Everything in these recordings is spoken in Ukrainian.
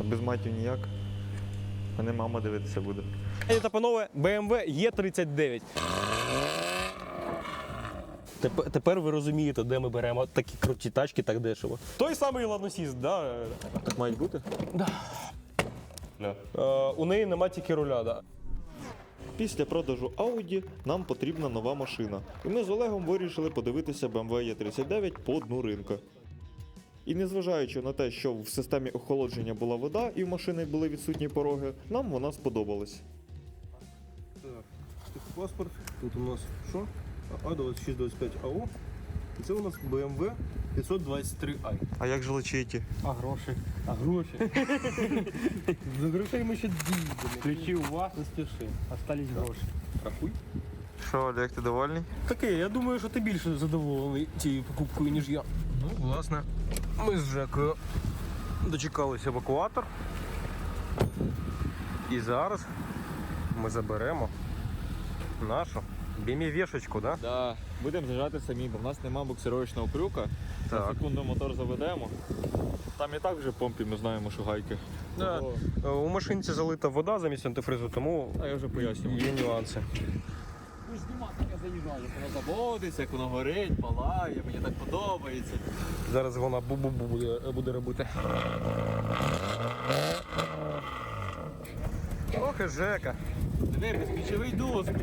А без матів ніяк. Мене мама дивитися буде. Та панове, BMW E39. Тепер, тепер ви розумієте, де ми беремо такі круті тачки так дешево. Той самий ланосіст, да? Так мають бути? Е, у неї нема тільки руля. Да. Після продажу Audi нам потрібна нова машина. І ми з Олегом вирішили подивитися BMW E39 по дну ринка. І незважаючи на те, що в системі охолодження була вода і в машини були відсутні пороги, нам вона сподобалась. Паспорт. Тут у нас що? А2625 АО. І це у нас BMW 523i. А як же лечиті? А гроші? А гроші? За грошей ми ще діємо. Ключі у вас, не спіши. Остались гроші. Рахуй. Що, Олег, ти довольний? Таке, я думаю, що ти більше задоволений цією покупкою, ніж я. Ну, власне, ми з Жекою дочекалися евакуатор. І зараз ми заберемо нашу бімі-вішечку, да? Да, будемо з'їжджати самі, бо в нас немає буксировочного крюка. Так. На секунду мотор заведемо. Там і так вже помпі ми знаємо, що гайки. Да. Того- Е, У машинці залита вода замість антифризу, тому А я вже пояснював. є нюанси. Знімати, як як воно заводиться, як воно горить, палає, мені так подобається. Зараз вона бу-бу-бу буде, буде робити. Ох і Жека. Диви, безключовий доступ.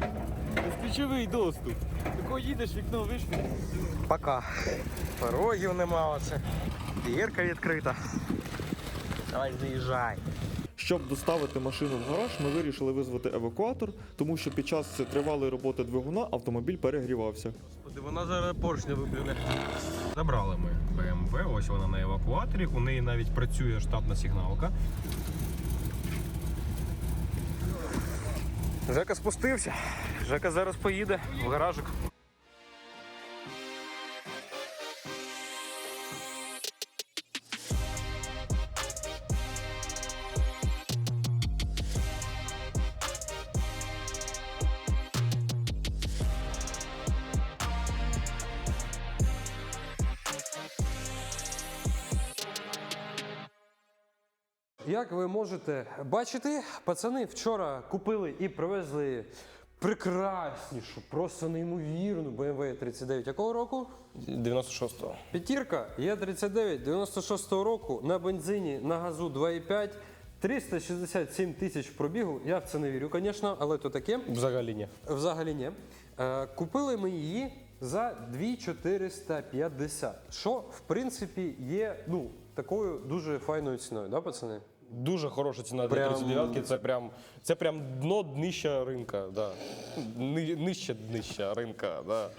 Безключовий доступ. Тако їдеш, вікно вийшло. Пока. Порогів нема оце. Дірка відкрита. Давай заїжджай. Щоб доставити машину в гараж, ми вирішили визвати евакуатор, тому що під час тривалої роботи двигуна автомобіль перегрівався. Господи, вона зараз поршня виплюне. Забрали ми BMW, ось вона на евакуаторі. У неї навіть працює штатна сигналка. Жека спустився. Жека зараз поїде в гаражик. Як ви можете бачити, пацани вчора купили і привезли прекраснішу, просто неймовірну BMW 39 якого року? 96-го. П'ятірка Є39 96-го року на бензині на газу 2,5. 367 тисяч пробігу. Я в це не вірю, звісно, але то таке. Взагалі ні. Взагалі ні. Е, купили ми її за 2450, що в принципі є ну, такою дуже файною ціною, да, пацани? Дуже хороша ціна для Прям- 39-ки. Це прям, це прям дно днища ринка. Да. Ни, нижче днища ринка. Да.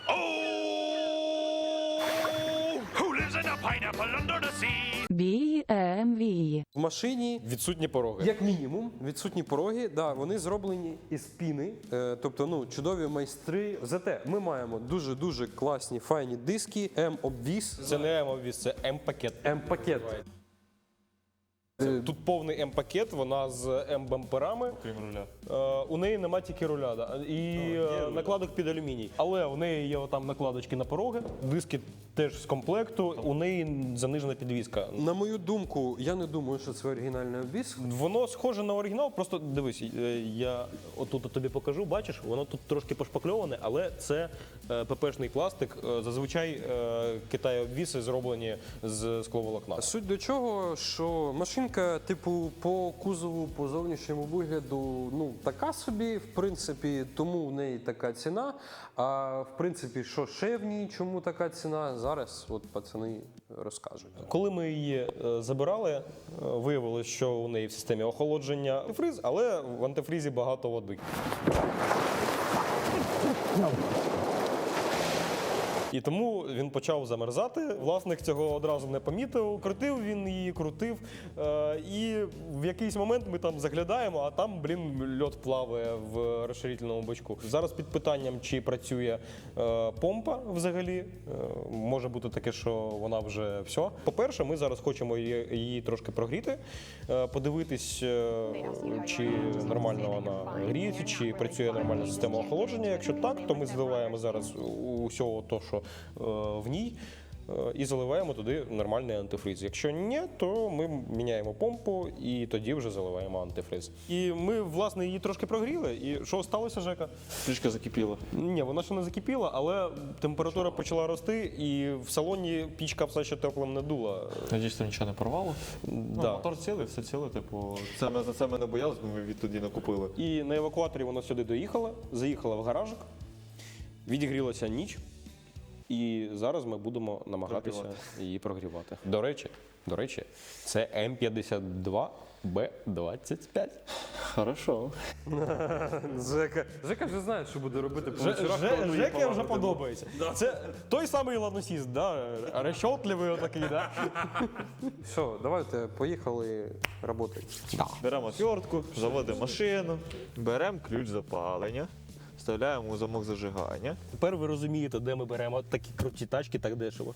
Who lives in a pineapple under the sea? BMW. В машині Відсутні пороги. Як мінімум, відсутні пороги, да, вони зроблені із піни, е, тобто ну, чудові майстри. Зате ми маємо дуже-дуже класні файні диски, М-обвіз, Це не М-обвіз, це М-пакет. М-пакет. Тут повний М-пакет, вона з М-бамперами. Крім руля. Е, у неї нема тільки руля да, і е, накладок під алюміній. Але у неї є там накладочки на пороги, диски теж з комплекту. У неї занижена підвізка. На мою думку, я не думаю, що це оригінальний обвіз. Воно схоже на оригінал, просто дивись, е, я отут тобі покажу, бачиш, воно тут трошки пошпакльоване, але це е, ППшний пластик. Е, Зазвичай Китай обвіси зроблені з скловолокна. Суть до чого, що машинка, типу, по кузову, по зовнішньому вигляду, ну така собі, в принципі, тому в неї така ціна. А в принципі, що ще в ній, чому така ціна, зараз от пацани розкажуть. Коли ми її е, забирали, виявили, що у неї в системі охолодження антифриз, але в антифризі багато води. І тому він почав замерзати. Власник цього одразу не помітив. Крутив він її, крутив. Е, і в якийсь момент ми там заглядаємо, а там, блін, льот плаває в розширительному бачку. Зараз під питанням, чи працює е, помпа взагалі. Е, може бути таке, що вона вже все. По-перше, ми зараз хочемо її, трошки прогріти, подивитись, чи нормально вона гріється, чи працює нормальна система охолодження. Якщо так, то ми зливаємо зараз усього того, що в ній. е, і заливаємо туди нормальний антифриз. Якщо ні, то ми міняємо помпу і тоді вже заливаємо антифриз. І ми, власне, її трошки прогріли. І що сталося, Жека? Трішки закипіло. Ні, вона ще не закипіла, але температура почала рости, і в салоні пічка все ще теплим не дула. Надіюсь, що нічого не порвало. Ну, Мотор цілий, все ціле, типу. Це ми за це ми не боялися, бо ми відтоді не купили. І на евакуаторі вона сюди доїхала, заїхала в гаражик, відігрілася ніч, і зараз ми будемо намагатися Прогрівати. її прогрівати. До речі, до речі, це М52 Б25. Хорошо. Жека, Жека вже знає, що буде робити по вечорах, вже подобається. Це той самий ланосіст, да? розчотливий отакий, да? Все, давайте, поїхали працювати. Беремо отвертку, заводимо машину, беремо ключ запалення, вставляємо у замок зажигання. Тепер ви розумієте, де ми беремо такі круті тачки так дешево.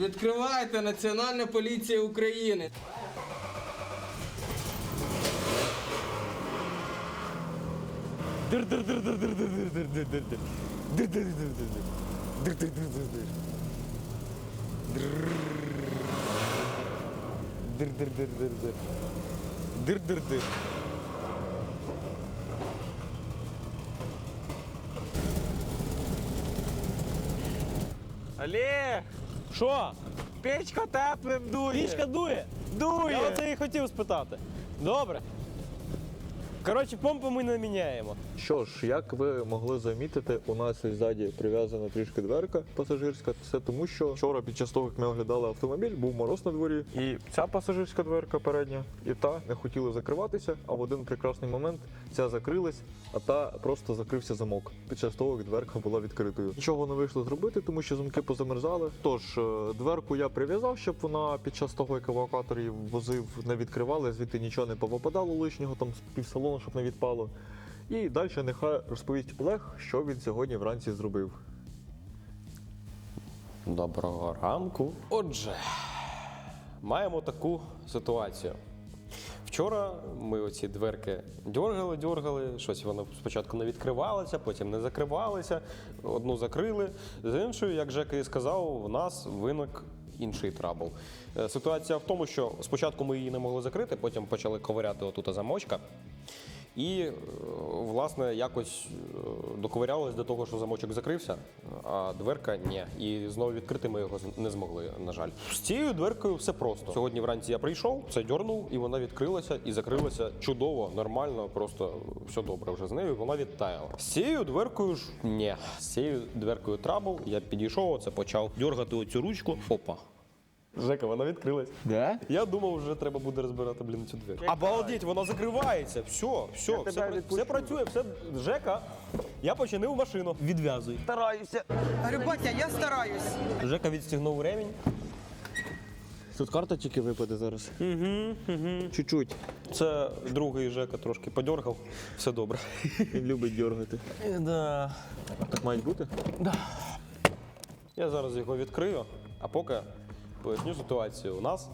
Відкривайте Національна поліція України. Дир-дир-дир. Олег! Що? Печка теплим дує! Пічка дує? дує! Я оце і хотів спитати. Добре. Коротше, помпу ми не міняємо. Що ж, як ви могли замітити, у нас ззаді прив'язана трішки дверка пасажирська. Це тому, що вчора під час того, як ми оглядали автомобіль, був мороз на дворі, і ця пасажирська дверка передня, і та не хотіли закриватися. А в один прекрасний момент ця закрилась, а та просто закрився замок під час того, як дверка була відкритою. Нічого не вийшло зробити, тому що замки позамерзали. Тож е, дверку я прив'язав, щоб вона під час того, як евакуатор її возив, не відкривали, звідти нічого не повипадало лишнього, там з півсалону, щоб не відпало. І далі нехай розповість Олег, що він сьогодні вранці зробив. Доброго ранку. Отже, маємо таку ситуацію. Вчора ми оці дверки дьоргали, дьоргали, щось воно спочатку не відкривалося, потім не закривалося, одну закрили. З іншою, як Жека і сказав, у нас виник інший трабл. Е, Ситуація в тому, що спочатку ми її не могли закрити, потім почали ковиряти отута замочка. І, е, власне, якось е, доковирялись до того, що замочок закрився, а дверка ні. І знову відкрити ми його не змогли, на жаль. З цією дверкою все просто. Сьогодні вранці я прийшов, це дьорнув, і вона відкрилася і закрилася чудово, нормально, просто все добре вже з нею. Вона відтаяла. З цією дверкою ж ні. З цією дверкою трабл. Я підійшов, оце почав дьоргати оцю ручку. Опа. Жека, вона відкрилась. Де? Я думав, вже треба буде розбирати, блін, цю двері. Обалдеть, вона закривається. Все, все, все, пра- все працює, все. Жека, я починив машину. Відв'язуй. Говорю, батя, я стараюсь. Жека відстігнув ремінь. Тут карта тільки випаде зараз. Угу, угу. Чуть-чуть. Це другий Жека трошки подьоргав. Все добре. Він любить дергати. Да. Так мають бути? Я зараз його відкрию, а поки поясню ситуацію. У нас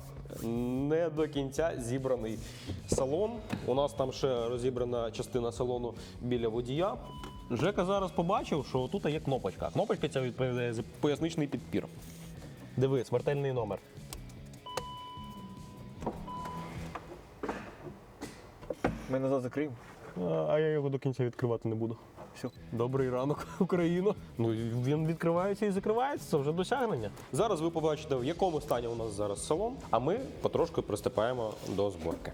не до кінця зібраний салон. У нас там ще розібрана частина салону біля водія. Жека зараз побачив, що тут є кнопочка. Кнопочка ця відповідає за поясничний підпір. Диви, смертельний номер. Ми назад закриємо. А а я його до кінця відкривати не буду. Все. Добрий ранок, Україно. Ну він відкривається і закривається, це вже досягнення. Зараз ви побачите, в якому стані у нас зараз салон, а ми потрошку приступаємо до зборки.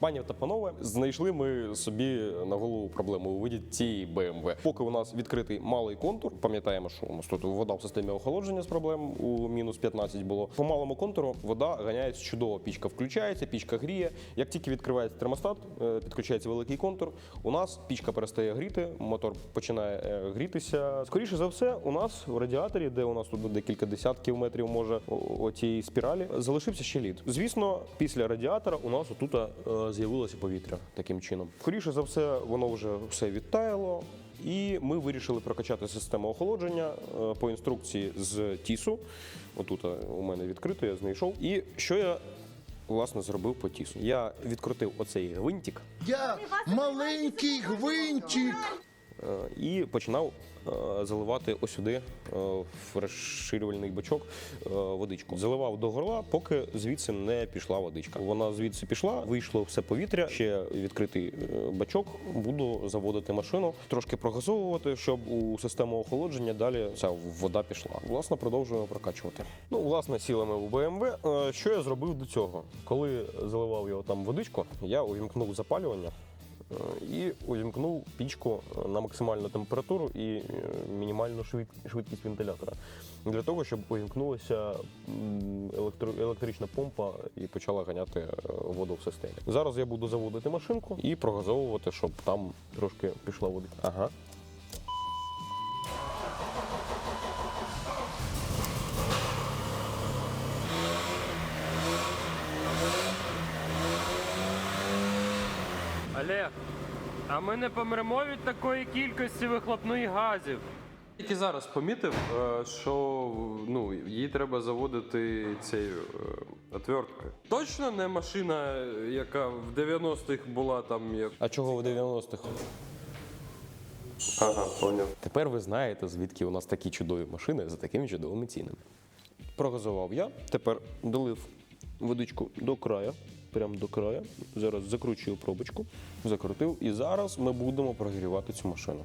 Пані та панове, знайшли ми собі на голову проблему у виді цієї BMW. Поки у нас відкритий малий контур, пам'ятаємо, що у нас тут вода в системі охолодження з проблем у мінус 15 було. По малому контуру вода ганяється чудово. Пічка включається, пічка гріє. Як тільки відкривається термостат, е, підключається великий контур. У нас пічка перестає гріти, мотор починає е, грітися. Скоріше за все, у нас в радіаторі, де у нас тут декілька десятків метрів, може оцієї спіралі, залишився ще лід. Звісно, після радіатора у нас отут е, з'явилося повітря таким чином. Скоріше за все, воно вже все відтаяло. І ми вирішили прокачати систему охолодження е, по інструкції з тісу. Отут е, у мене відкрито, я знайшов. І що я власне зробив по тісу? Я відкрутив оцей гвинтик Я маленький гвинтик. е, і починав заливати ось сюди е, в розширювальний бачок е, водичку. Заливав до горла, поки звідси не пішла водичка. Вона звідси пішла, вийшло все повітря. Ще відкритий е, бачок. Буду заводити машину, трошки прогазовувати, щоб у систему охолодження далі ця вода пішла. Власне, продовжуємо прокачувати. Ну, власне, сілами BMW. Е, Що я зробив до цього? Коли заливав його там водичку, я увімкнув запалювання. Е, і увімкнув пічку е, на максимальну температуру і е, мінімальну швидкість вентилятора для того, щоб увімкнулася електрична помпа і почала ганяти воду в системі. Зараз я буду заводити машинку і прогазовувати, щоб там трошки пішла вода. Ага. Олег, а ми не помремо від такої кількості вихлопних газів. Тільки зараз помітив, е, що ну, її треба заводити цією е, отверткою. Точно не машина, яка в 90-х була там як. А чого в 90-х? Ага, поняв. Тепер ви знаєте, звідки у нас такі чудові машини за такими чудовими цінами. Прогазував я, тепер долив водичку до краю, прямо до краю. Зараз закручую пробочку, закрутив, і зараз ми будемо прогрівати цю машину.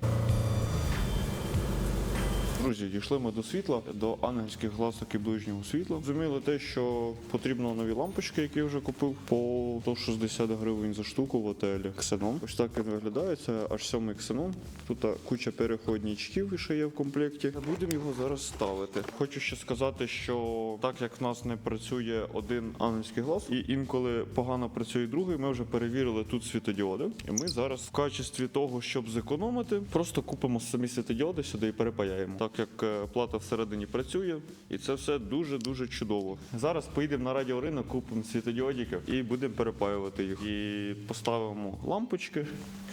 Друзі, дійшли ми до світла, до ангельських гласок і ближнього світла. Зуміли те, що потрібно нові лампочки, які я вже купив по 160 гривень за штуку в отелі. Ксенон. Ось так він виглядає. Це аж сьомий ксенон. Тут куча переходничків ще є в комплекті. Будемо його зараз ставити. Хочу ще сказати, що так як в нас не працює один ангельський глаз, і інколи погано працює другий, ми вже перевірили тут світодіоди. І ми зараз в качестві того, щоб зекономити, просто купимо самі світодіоди сюди і перепаяємо. Так як е, плата всередині працює, і це все дуже дуже чудово. Зараз поїдемо на радіоринок, купимо світодіодиків і будемо перепаювати їх. І поставимо лампочки,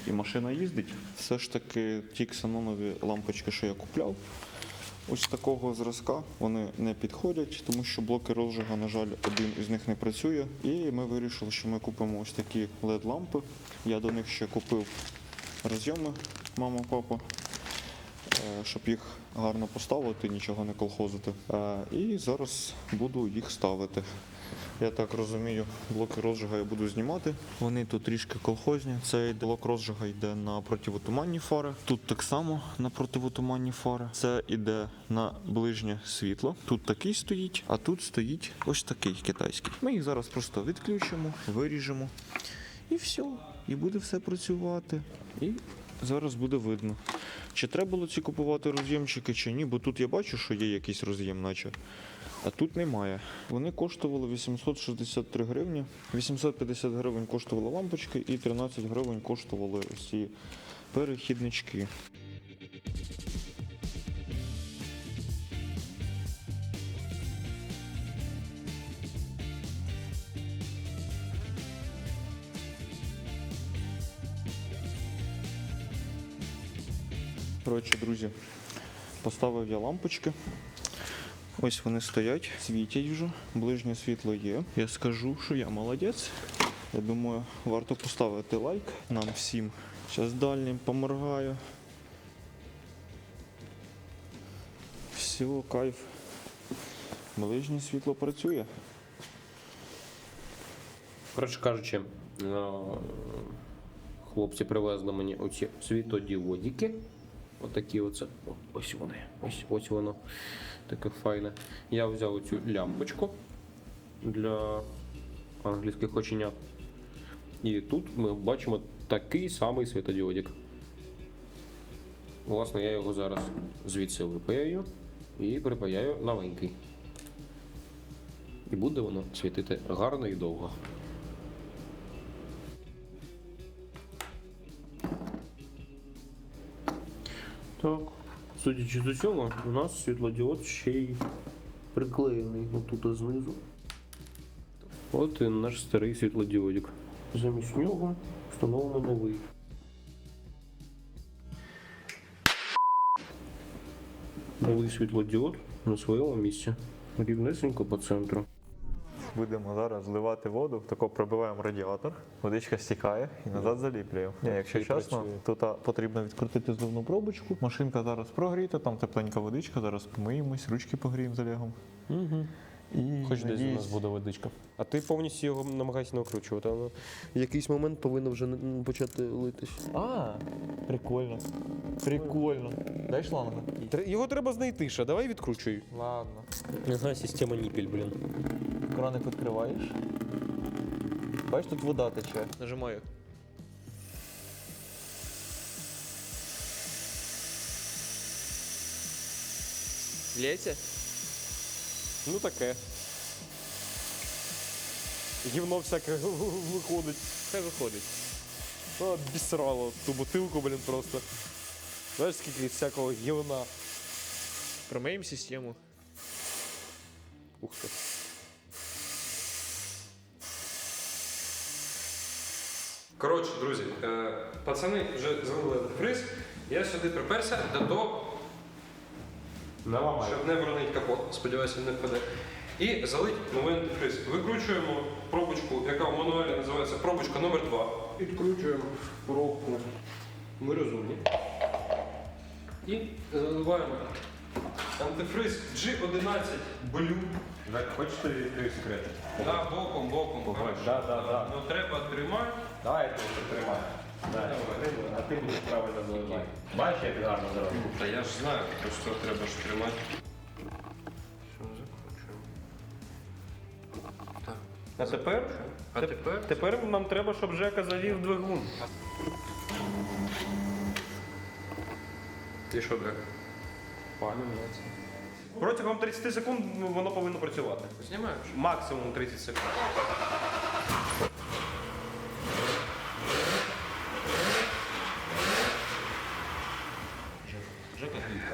і машина їздить. Все ж таки, ті ксенонові лампочки, що я купляв. Ось такого зразка вони не підходять, тому що блоки розжига, на жаль, один із них не працює. І ми вирішили, що ми купимо ось такі LED-лампи. Я до них ще купив розйоми, мама, папа, щоб їх гарно поставити, нічого не колхозити. Е, І зараз буду їх ставити. Я так розумію, блоки розжига я буду знімати. Вони тут трішки колхозні. Цей блок розжига йде на противотуманні фари. Тут так само на противотуманні фари. Це йде на ближнє світло. Тут такий стоїть, а тут стоїть ось такий китайський. Ми їх зараз просто відключимо, виріжемо. І все. І буде все працювати. І зараз буде видно. Чи треба було ці купувати роз'ємчики, чи ні, бо тут я бачу, що є якийсь роз'єм, наче. А тут немає. Вони коштували 863 гривні. 850 гривень коштували лампочки і 13 гривень коштували ці перехіднички. Коротше, друзі, поставив я лампочки. Ось вони стоять, світять вже, ближнє світло є. Я скажу, що я молодець. Я думаю, варто поставити лайк нам всім. Зараз дальнім поморгаю. Все, кайф. Ближнє світло працює. Коротше кажучи, е, хлопці привезли мені оці світодіодики. Отакі оце. Ось вони. Ось, ось воно. Таке файне. Я взяв оцю лямпочку для англійських оченят. І тут ми бачимо такий самий світодіодик. Власне, я його зараз звідси випаяю і припаяю новенький. І буде воно світити гарно і довго. Так, судячи з усього, у нас світлодіод ще й приклеєний отут знизу. От і наш старий світлодіодик. Замість нього встановлено новий. Новий світлодіод на своєму місці. Рівнесенько по центру. Будемо зараз зливати воду, тако пробиваємо радіатор, водичка стікає і назад заліплюємо. Ні, якщо чесно, тут потрібно відкрутити зливну пробочку. Машинка зараз прогріта, там тепленька водичка, зараз помиємось, ручки погріємо з. Угу. І Хоч десь у нас буде водичка. А ти повністю його намагайся не окручувати. Воно в якийсь момент повинно вже почати литись. А, прикольно. Прикольно. Дай шланга. Тр- Його треба знайти ще, давай відкручуй. Ладно. Ага, система ніпіль, блін. Краник відкриваєш. Бачиш, тут вода тече. Нажимаю. Лється? Ну таке. Гівно всяке виходить. Хай виходить. А, бісрало ту бутилку, блін, просто. Знаєш, скільки всякого гівна. Промиємо систему. Ух ти. Коротше, друзі, е, пацани вже зробили антифриз. Я сюди приперся до того, щоб не боронить капот. Сподіваюся, не впаде. І залить новий антифриз. Викручуємо пробочку, яка в мануалі називається пробочка номер 2 Відкручуємо пробку в резоні. І заливаємо антифриз G11 Blue. Хочете відкрити секрет? Да, боком, боком. хорошо. да, да, да. Ну треба тримати. Давай я А ти будеш правильно заливати. Бачиш, як гарно зробив? Та я ж знаю, просто треба ж тримати. Що, закручуємо. Так. А тепер? А тепер? Тепер нам треба, щоб Жека завів двигун. І що, Дрек? Протягом 30 секунд ну, воно повинно працювати. Знімаєш? Максимум 30 секунд.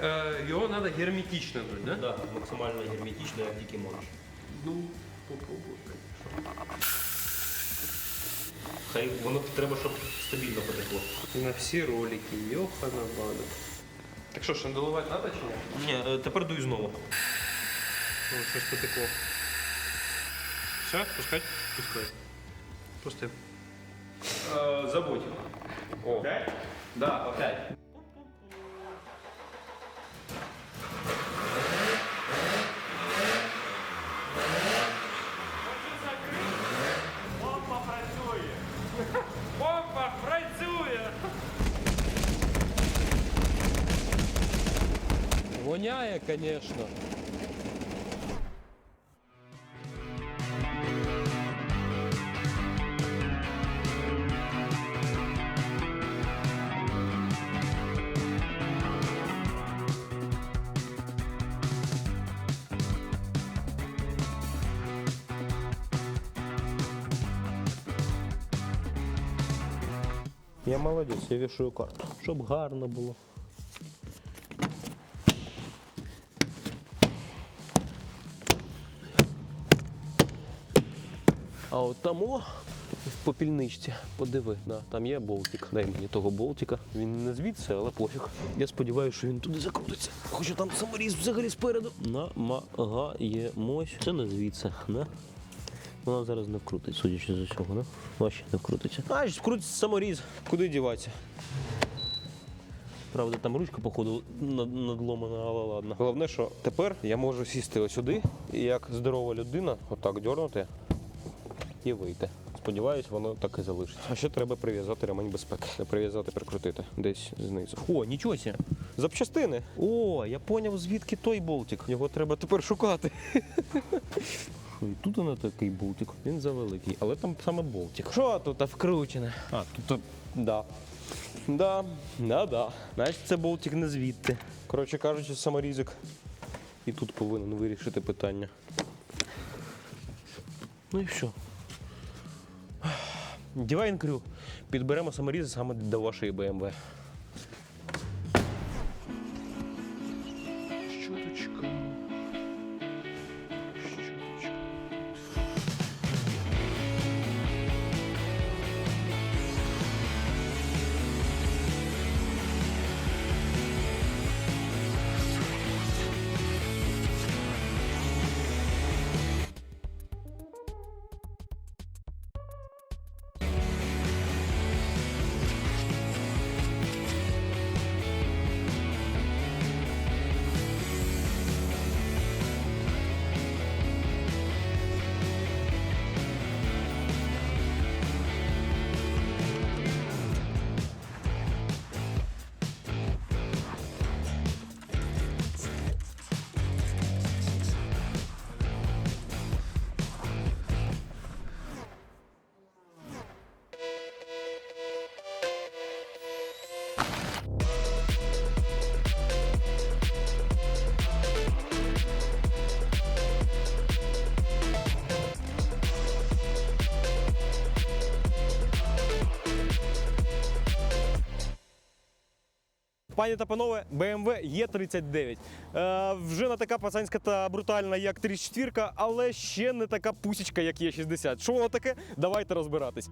Е, його треба герметично дуть, да? Так, максимально герметично, як тільки можеш. Ну, попробуй. Хай воно треба, щоб стабільно потекло. На всі ролики, йохана бада. Так що, шанделувати треба чи ні? Ні, е, тепер дуй знову. О, щось потекло. Все, пускать? Пускай. Пусти. Е, забудь. О. Да, опять. Воняє, звісно. Я молодець, я вішую карту. Щоб гарно було. От там о, в попільничці, подиви, да, там є болтик. Дай мені того болтика. Він не звідси, але пофіг. Я сподіваюся, що він туди закрутиться. Хоча там саморіз взагалі спереду. Намагаємось. Це не звідси, да? Вона зараз не вкрутить, судячи з усього, да? Ваші не вкрутиться. А, вкрутиться саморіз. Куди діватися? Правда, там ручка, походу, надломана, але ладно. Головне, що тепер я можу сісти сюди і як здорова людина, отак дьорнути і вийти. Сподіваюсь, воно так і залишиться. А ще треба прив'язати ремень безпеки. Прив'язати, прикрутити десь знизу. О, нічого сі. Запчастини. О, я поняв, звідки той болтик. Його треба тепер шукати. І тут не такий болтик, він завеликий, але там саме болтик. Що тут вкручене? А, тут, да. Да, да, да. Значить, це болтик не звідти. Коротше кажучи, саморізик і тут повинен вирішити питання. Ну і що? Divine Crew. Підберемо саморізи саме до вашої BMW. Пані та панове, BMW Е39. Е, вже не така пацанська та брутальна, як 34, але ще не така пусічка, як Е60. Що воно таке? Давайте розбиратись.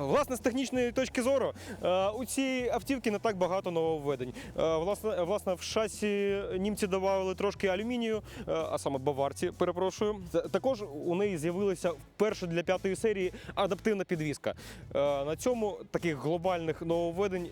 Власне, з технічної точки зору, е, у цій автівці не так багато нововведень. Е, Власне, власне, в шасі німці додавали трошки алюмінію, е, а саме баварці, перепрошую. Також у неї з'явилася вперше для п'ятої серії адаптивна підвізка. На цьому таких глобальних нововведень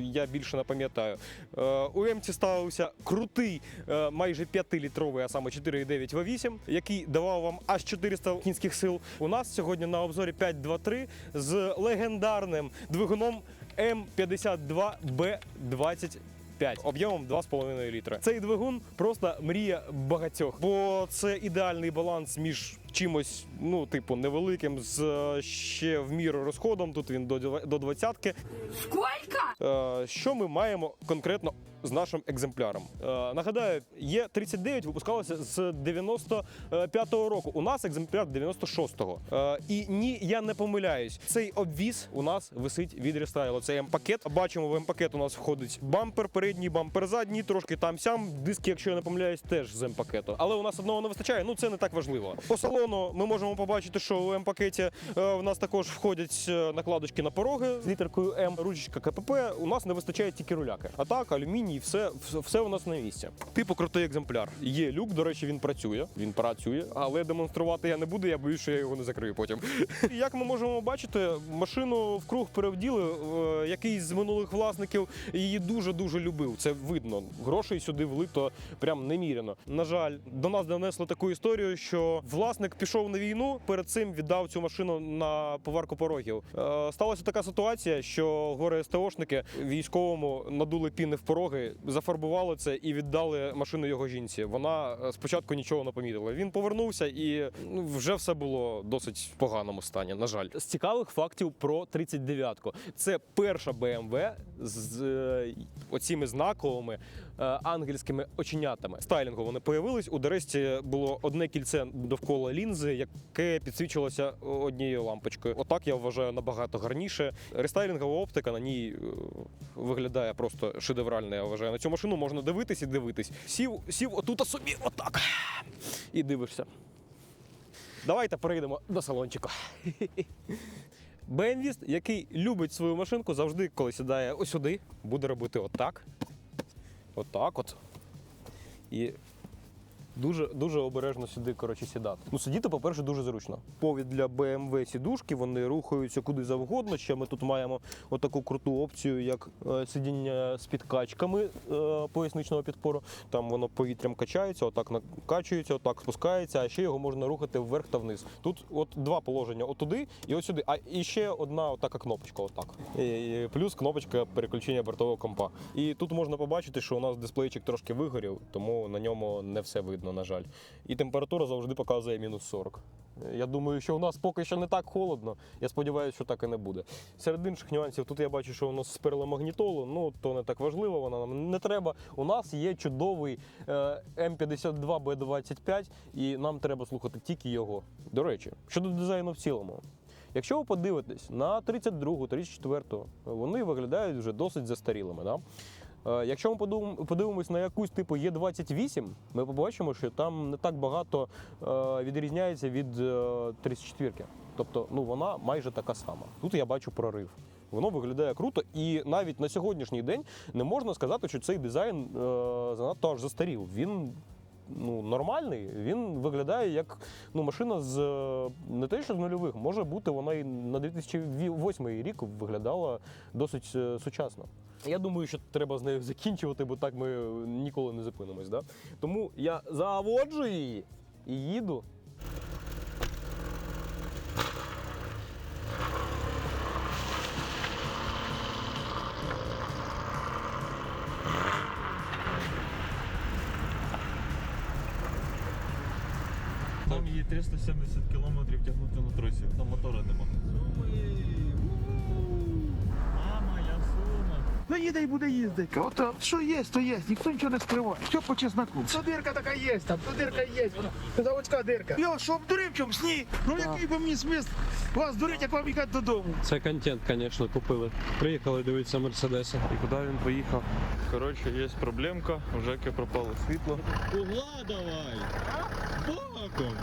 я більше не пам'ятаю. Е, У Емці ставився крутий, е, майже 5-літровий, а саме 4,9 V8, який давав вам аж 400 кінських сил. У нас сьогодні на обзорі 523 з легендарним двигуном М52Б20. 5 об'ємом 2,5 літра. Цей двигун просто мрія багатьох, бо це ідеальний баланс між чимось, ну, типу, невеликим з е, ще в міру розходом. Тут він до дв- до двадцятки. Е, Що ми маємо конкретно з нашим екземпляром? Е, Нагадаю, є 39 випускалося з 95-го року. У нас екземпляр 96-го. Е, І ні, я не помиляюсь. Цей обвіз у нас висить від рестайлу. Це М-пакет. Бачимо, в М-пакет у нас входить бампер, передній бампер задній, трошки там сям. Диски, якщо я не помиляюсь, теж з М-пакету. Але у нас одного не вистачає. Ну це не так важливо. По салону ми можемо побачити, що у М-пакеті е, в нас також входять е, накладочки на пороги з літеркою М, ручечка КПП. У нас не вистачає тільки руляки. А так, алюміній, все, все, у нас на місці. Типу крутий екземпляр. Є люк, до речі, він працює. Він працює, але демонструвати я не буду, я боюсь, що я його не закрию потім. Як ми можемо бачити, машину вкруг перевділи. е, Якийсь з минулих власників її дуже дуже любив. Це видно. Грошей сюди влито прям неміряно. На жаль, до нас донесли таку історію, що власник пішов на війну. Перед цим віддав цю машину на поварку порогів. Е, Сталася така ситуація, що горе СТОшники військовому надули піни в пороги, зафарбували це і віддали машину його жінці. Вона е, спочатку нічого не помітила. Він повернувся і ну, вже все було досить в поганому стані. На жаль, з цікавих фактів про 39-ку. Це перша BMW з е, оціми знаковими е, ангельськими оченятами. Стайлінгу вони появились. У Дересті було одне кільце довкола лінзи, яке підсвічувалося однією лампочкою. Отак я вважаю набагато гарніше. Рестайлінгова оптика на ній е, виглядає просто шедеврально. Я вважаю. На цю машину можна дивитись і дивитись. Сів, сів отут собі, отак. І дивишся. Давайте перейдемо до салончика. БМВіст, який любить свою машинку, завжди, коли сідає ось сюди, буде робити отак. Отак от. І Дуже дуже обережно сюди коротше сідати. Ну сидіти, по-перше, дуже зручно. Повід для BMW сідушки, вони рухаються куди завгодно. Ще ми тут маємо отаку круту опцію, як е, сидіння з підкачками е, поясничного підпору. Там воно повітрям качається, отак накачується, отак спускається, а ще його можна рухати вверх та вниз. Тут от два положення: отуди і от сюди. А і ще одна отака кнопочка, отак. І, плюс кнопочка переключення бортового компа. І тут можна побачити, що у нас дисплейчик трошки вигорів, тому на ньому не все видно, на жаль. І температура завжди показує мінус 40. Я думаю, що у нас поки що не так холодно. Я сподіваюся, що так і не буде. Серед інших нюансів, тут я бачу, що у нас сперли магнітолу. Ну то не так важливо, вона нам не треба. У нас є чудовий е, М52Б25, і нам треба слухати тільки його. До речі, щодо дизайну в цілому. Якщо ви подивитесь на 32-гу, 34-ту, вони виглядають вже досить застарілими. Да? Е, Якщо ми подивимось на якусь типу Є28, ми побачимо, що там не так багато е, відрізняється від е, 34-ки. Тобто, ну вона майже така сама. Тут я бачу прорив. Воно виглядає круто, і навіть на сьогоднішній день не можна сказати, що цей дизайн е, занадто аж застарів. Він ну, нормальний, він виглядає як ну, машина з е, не те, що з нульових, може бути, вона і на 2008 рік виглядала досить е, сучасно. Я думаю, що треба з нею закінчувати, бо так ми ніколи не зупинимось. Да? Тому я заводжу її і їду. Там її 370 км тягнути на тросі, там мотора нема. Сума. Ну їде і буде їздити. От що є, то є, ніхто нічого не скриває. Все по чесноку. То дирка така є, там, то дирка є, вона заводська дирка. Йо, що обдурив чомусь? Ні. Ну який би мені смисл вас дурить, як вам їхати додому? Це контент, звісно, купили. Приїхали дивитися Мерседеса. І куди він поїхав? Коротше, є проблемка, у Жеки пропало світло. Угла давай! Боком!